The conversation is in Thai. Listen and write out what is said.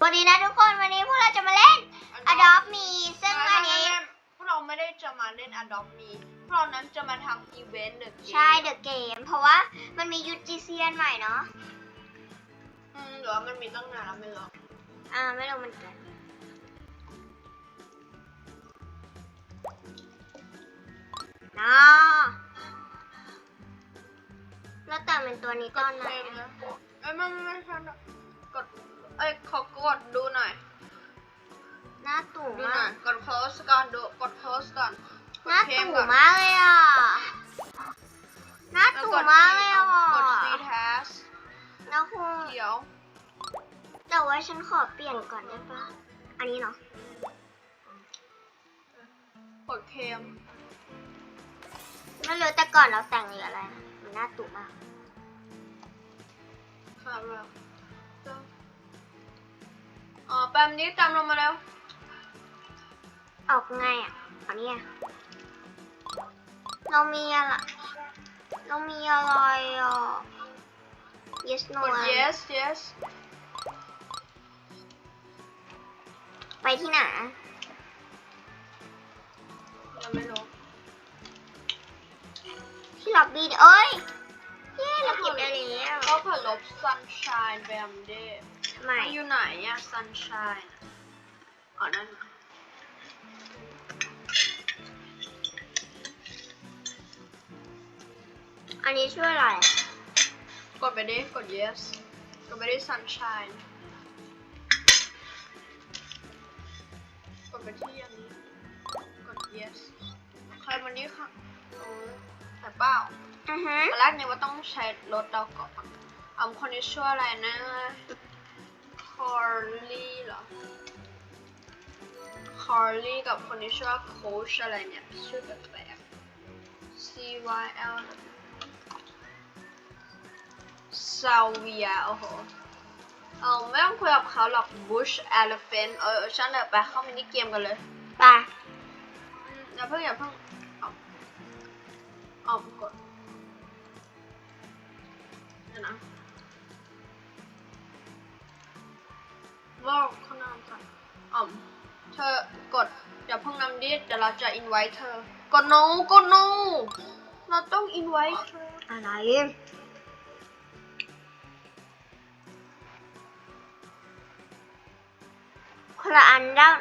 สวัสดีนะทุกคนวันนี้พวกเราจะมาเล่น Adopt Me ซึ่งอันนี้พวกเราไม่ได้จะมาเล่น Adopt Me พวกเรานั้นจะมาทำอีเวนต์เดอะเกมใช่เดอะเกมเพราะว่ามันมียูจีเซียนใหม่เนาะอืมหรือว่ามันมีตั้งนานแล้วไม่รู้อ่าไม่รู้เหมันกันเนาะแล้วแต่งเป็นตัวนี้ตอนไหนเกมอะนะเอ้ยไม่ไม่ไม่ใช่กด เอ้ยขอกดดูหน่อย หน้าตู่ดูหมาน่อกยกด close ก่อนดูกด close ก่อนกหดน้าเพลงตู่ก่อนมากเลยอะ หน้าแล้วตู่กดมากเลยอะกด C task แล้วคงเขียวแต่ว่าฉันขอเปลี่ยนก่อนได้ปะอันนี้เนาะ กดเคมไม่รู้แต่ก่อนเราแต่งหรืออะไรนะมันหน้าตู่มาก ครับแล้วอ๋อ แป๊บนี้ตามลงมาแล้ว ออกไงอะเอาเนี่ยเรามีอะไรเรามีอะไรอะ yes no กด yes yes ไปที่ไหนยังไม่รู้ที่ล็อบบี้เอ้ยเย้เราเก็บได้แล้วก็เผื่อลบ sunshine ไปอัมเดย์ทำ ไมมันอยู่ไหนอะ sunshine อะอ๋อนั่นน่ะอันนี้ช่วยอะไร กดไปดิ กด yes กดไปดิ sunshine กดไปที่อันนี้ กด yes ใครวันนี้ค่ะโอ้แต่เปล่าอือฮึตอนแรกเนี่ยว่าต้องใช้รถเราก่อนเอาคนนี้ชื่ออะไรนะ คอร์ลี่เหรอ คอร์ลี่กับคนนี้ชื่อว่าโคชอะไรเนี่ย ชื่อแปลกๆ C Y L ซาเวียโอ้โหเอาไม่ต้องคุยกับเขาหรอก Bush Elephant เออฉันเดี๋ยวไปเข้ามินิเกมกันเลยไปอืมอย่าเพิ่งอย่าเพิ่งเอาเอากดเดี๋ยวนะ ว่าข้างหน้ากันอ๋อมเธอกดอย่าเพิ่งนำดิเดี๋ยวเราจะอินไว้เธอ กด no กด no เราต้องอินไว้เธออะไรคนละอันแล้ว